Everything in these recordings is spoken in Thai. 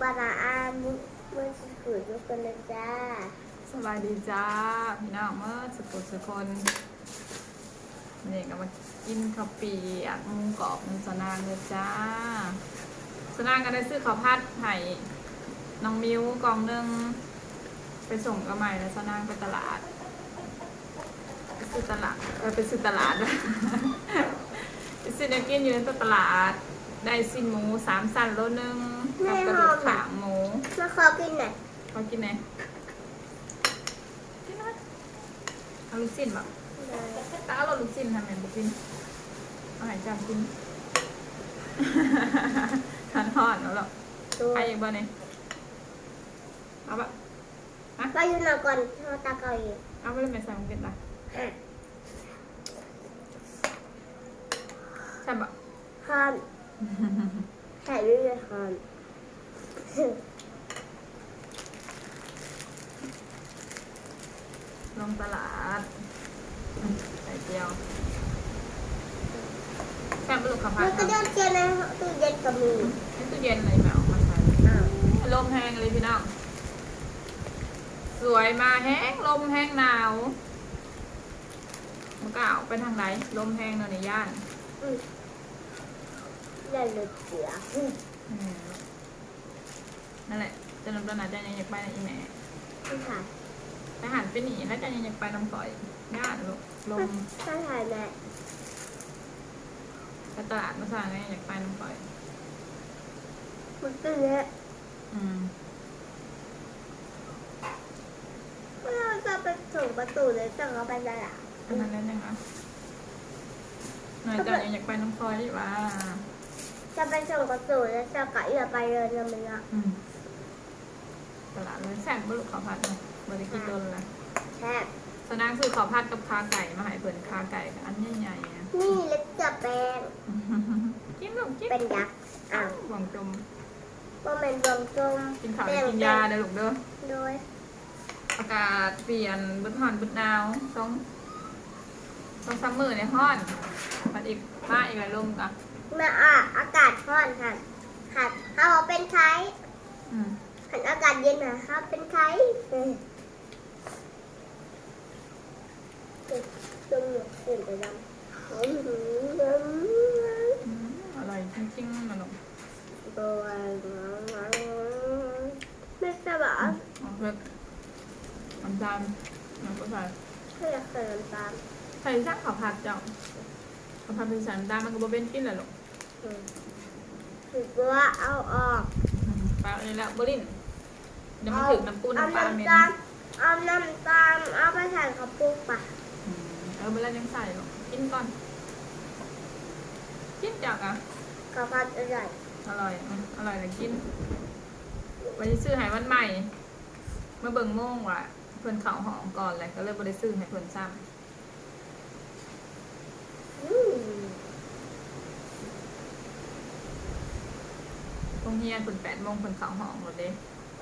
บานาอามุเมื่อสุขุทุกคนเลยจ้าสบายดีจ้าพี่น้องเมื่อสุกุสุคนนี่ก็มากินข้าวปีอักหมูกรอบมันสนางเลยจ้าสนางก็ได้ซื้อข้าวผัดให้น้องมิวกล่องหนึ่งไปส่งกระใหม่แล้วสนางไปตลาดไปซื้อตลาดเออไปซื้อตลาดไปซื้อเนื้อกินอยู่ในตลาดได้สิ้นหมูสามสันโลนึง กับกระดูกขางหมูมาขอกินหน่อยเขากินไหนกินไหมเอาลูกสิ้นแบบตาเอาลูกสิ้นทำไมบุกินเอาหายจามกิน ทานทอดแล้วหรอตัวใครอีกบ้างเนี่ยเอาปะก็อยู่หน่อยก่อนเท่าตาเกาอยู่เอาไปเลยไม่ใส่มันเป็นไรใช่ปะ ฮอนใส่ด้วยเลยฮอน ลงตลาดใส่เจียวแซ่บปลูกขับพัมัดนก็เดินเจอในตู้เย็นกับมีนี่ตู้เย็นเลยแมวมาใส่อ้าวลมแห้งเลยพี่น้องสวยมาแห้งลมแห้งหนาวมันก็เอาไปทางไหนลมแห้งเนอะในย่านอืมเล่นเลยเสืออืมอืม นั่นแหละจะนำตอนไหนจะยังอยากไปนะอีแม่ไม่ถ่ายทหารไปหนีแล้วจะยังอยากไปน้ำก่อยย่านลูกลมไม่ถ่ายแม่ไปตลาดมาสั่งไงอยากไปน้ำก่อยมันตื่นเลยอืมเมื่อเราจะไปส่งประตูเลยจะเอาไปตลาดอันนั้นแล้วยังอะหน่อยจะยังอยากไปน้ำก่อยดีว่าจะไปส่งประตูแล้วจะกะเอือไปเลยนะมึงอะอืม ตลาดเลยแซ่บบุรุษขอพัดเนาะบริกินโดนละแค่สนางคือขอพัดกับคาไก่มาใหายเปิ่นคาไก่กับอันใหญ่ๆนะนี่เล็กจะแปลงกินลูกกินเป็นยักษ์อ้าวหวังจมว่ามันดวงจมกินข้าวแล้วกินยาเด้อลูกเด้อโดยอากาศเปลี่ยนบึดฮ้อนบึดหนาวต้องต้องซัมเมอร์ในฮ้อนมันอีกมาอีกอะไรลมกะเมื่ออะอากาศร้อนค่ะค่ะเขาบอกเป็นไข้อืม หันอากาศเย็นนะครับ เป็นไข้เออจมหนูตื่นไปดำอืมอร่อยจริงๆนะลูกตัวไม่สบายออกแบบน้ำตาลน้ำก็ใส่ไม่อยากเติมตามใส่ซักข้าวผัดจ้าข้าวผัดเป็นสันำตาลมันก็บ่เป็นกินแหละลูกอืมถือว่าเอาออกอืมปลาอันนี้ละบริน เดี๋ยวมันถึงน้ำปูเอาน้ำปลาเมนน้ำตาลเอาน้ำตาลเอาไปใส่กระปุกปะอืมเออเวลายังใส่หรอกกินก่อนกินจากอะกระพัดอร่อยอร่อยอืมอร่อยแต่กินวันนี้ซื้อใหายวันใหม่ เมื่อเบิ่งโม่งว่ะเพิ่นเข่าหอมก่อนเลยก็เลยบ่ได้ซื้อให้เพิ่นซ้อืมำโรงเรียนเพิ่นแปดโมงเพิ่นเข่าหอมหมดเด้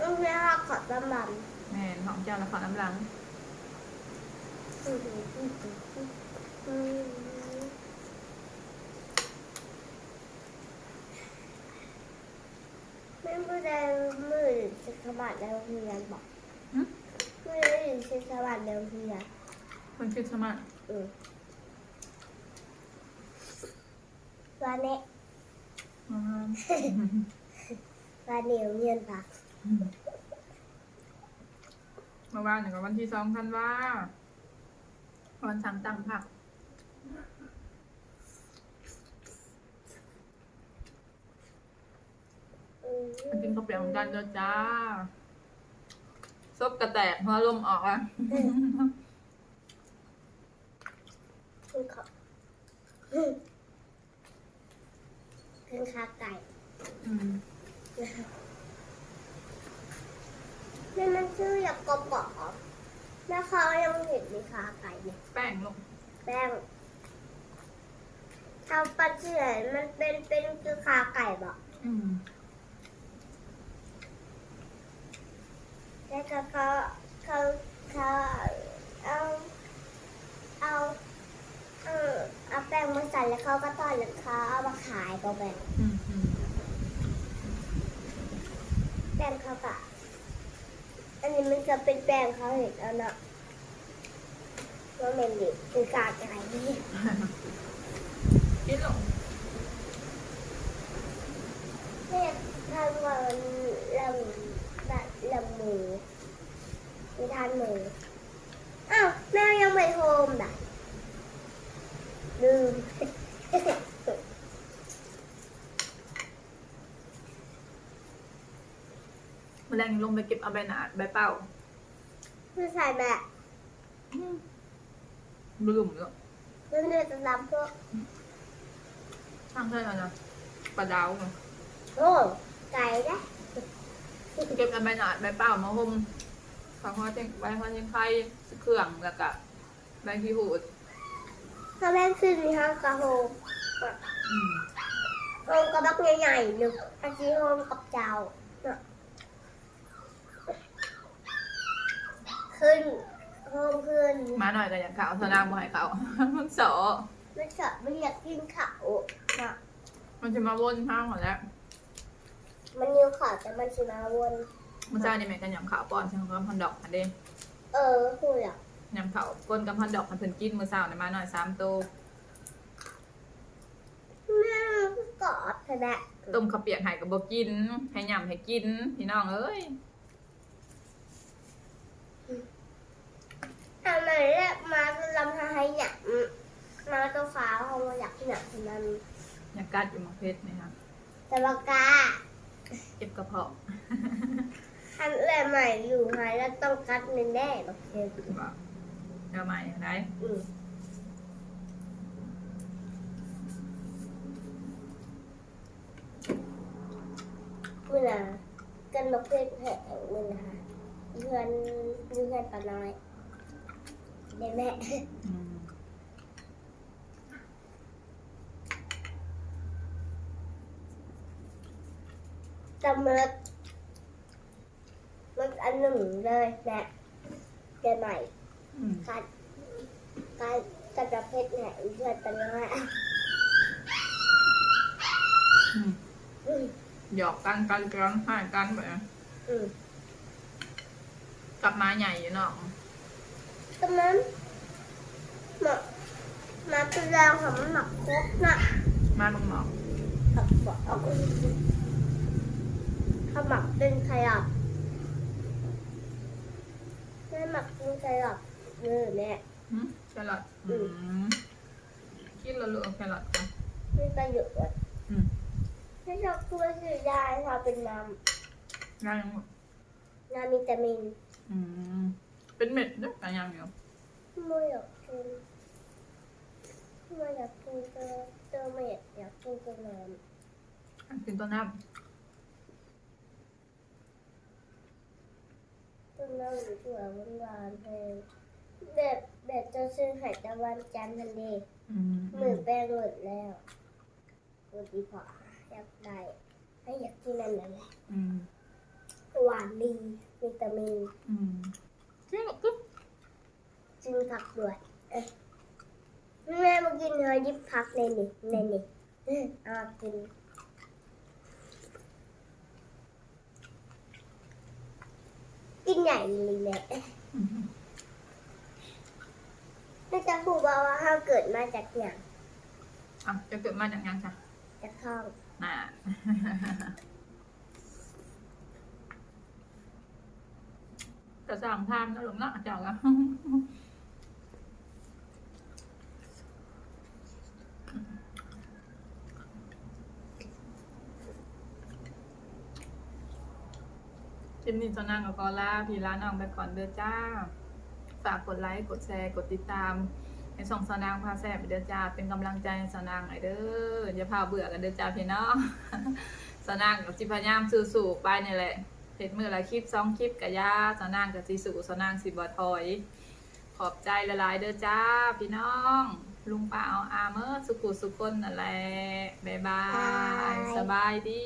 อืมแล้วเราขอตำบันแม่นหอมเจ้าแล้วขอน้ำหลังอืมอืมอืมอืมอืมไม่พูดได้มือจะสมัครในโรงเรียนบอกหึไม่ได้ยินเสียงสมัครในโรงเรียนเพิ่นคิดสมัครอืมวันนี้ อืม วันนี้โรงเรียนผัก เมื่อวานนี่ก็วันที่สองธันวาวันสั่งตั้งผักอืมมากินข้าวเปียกเหมือนกันเด้อจ้าซบกระแตกหัวลมออกอะขึ้นเขาขึ้นขึ้นขาไก่ อืม นี่มันชื่ออยากกรอบกรอบแล้วเขายังเห็นมีขาไก่เนี่ยแป้งลงแป้งทำปัจจุบันมันเป็นเป็นคือขาไก่บอกอืมแล้วก็เขาเขาเขาเอาเอาเออเอาแป้งมาใส่แล้วเขาก็ทอดแล้วเขาเอามาขายก็แบบอืมอืมแป้งเขากะอันมันจะเป็นแป้งเขาเห็นแล้วเนาะว่ามันดิคือกากอะไรนลง แม่ทานวันลำแบบลำหมูมีทานหมูอ้าวแม่ยังไม่โฮมด่ะลืม แมลงลงไปเก็บเอาใบหนาดใบเป้าไม่ใส่แบบลืมแล้วเรื่องเดือดดำพวกช่างใช่แล้วนะปลาดาวเนอะโอ้ไก่นะเก็บเอาใบหนาดใบเป้ามาห่มฝังหัวเจงใบหัวเจงไข่เครื่องแล้วก็ใบขี้หูดถ้าแม่ขึ้นมีห้างกระโฮมอืมโฮมกระบักใหญ่ๆหนึ่งอาชีโฮมกับเจ้าเนาะ ขึ้นโฮมขึ้นมาหน่อยก็อยากเขาสนางบ่ให้เขามันเสาะไม่ชอบไม่อยากกินเขาเนาะมันจะมาวนข้างหมดแล้ว มันยิ้วขาวแต่มันชิมาวนมันเจ้านี่แม่กันยำขาวป้อนใช่ไหมกับพันดอกอันเด้เออพูดอะยำขาวก้นกับพันดอกมันเพิ่นกินมือเสาเนี่ยมาหน่อยสามโตวแม่กอดเธอแหละต้มข้าวเปียกให้กับบ่กินให้ยำให้กินพี่น้องเอ้ย ทำไมแรกมาจะลำให้หยักมาตัวขาวเขาอยากหยักมันอยากกัดอยู่หมักเพชรนี่ค่ะแต่ว่ากาเจ็บกระเพาะอันแรกใหม่อยู่หายแล้วต้องกัดเงินแน่โอเคว่าเอาใหม่ได้อืมเวลากันนกเพชรแห่งเวลาเพื่อนเพื่อนปาน้อย เดี๋ยวแม่อืมจำเมิดมันอันหนึ่งเลยแม่เดี๋ยวใหม่อืมกัดกัดกัดประเภทแห่งเพื่อนปาน้อยอืมอืมหยอกกันกันกันให้กันแบบอืม กลับมาใหญ่อยู่เนาะ ตรงนั้นหมักมาตัวแดงของมันหมักครบนะมาบังหมอกผักบอกเอาถ้าหมักเป็นไข่หลับแม่หมักเป็นไข่หลับเออแม่หึแครอทอือืมมกินแล้วลูกเอาแครอทกันมีประโยชน์อืมไม่ชอบตัวสียายทาเป็นน้ได้ยังหมดำน้ำวิตามิน อืม เป็นเม็ดเด้อกันยังอยู่ไม่อยากกินไม่อยากกินตัวตัวเม็ดอยากกินตัวน้ำอันกินต้นน้ต้นน้ำหรือถั่วหวานๆเพลงแบบแบบจะซื้อไข่ตะวันจันทร์ทันเดำอืมหมื่นแป้งหมดแล้วหมดดีพออยากได้ให้อยากกินนั่นแหละอืมหวานดีวิตามินอืมกินลูกตึ๊บ กินผักด้วยเอ้ยแม่มากินเฮยยิบผักในนี่ในนี่เอ้ยเอากินกินใหญ่เลยแหละอืมแม่จะพูดว่าว่าห้าเกิดมาจากอย่างอะจะเกิดมาจากยังจ้ะจากท้องน่าจะสั่งทานนะหลวงเนาะเจ้าก็ ลิปนี้จะนั่งกับกอล่าพี่ร้านน้องไปก่อนเด้อจ้า ฝากกดไลค์ กดแชร์ กดติดตามให้ส่องสาวนางพาแซ่บไปเด้อจ้า เป็นกำลังใจให้สาวนางหน่อยเด้ออย่าพาเบื่อกันเด้อจ้าพี่น้องสาวนางกับจิพยายามสู้ๆไปนี่แหละเห็ดมือละคลิปสองคลิปกับยาสาวนางกับจีสู่สาวนางสิบถอย ขอบใจละลายๆเด้อจ้า พี่น้อง ลุงป้าเอาอาเมอร์สุขุสุคนนั่นแหละบ๊ายบาย สบายดี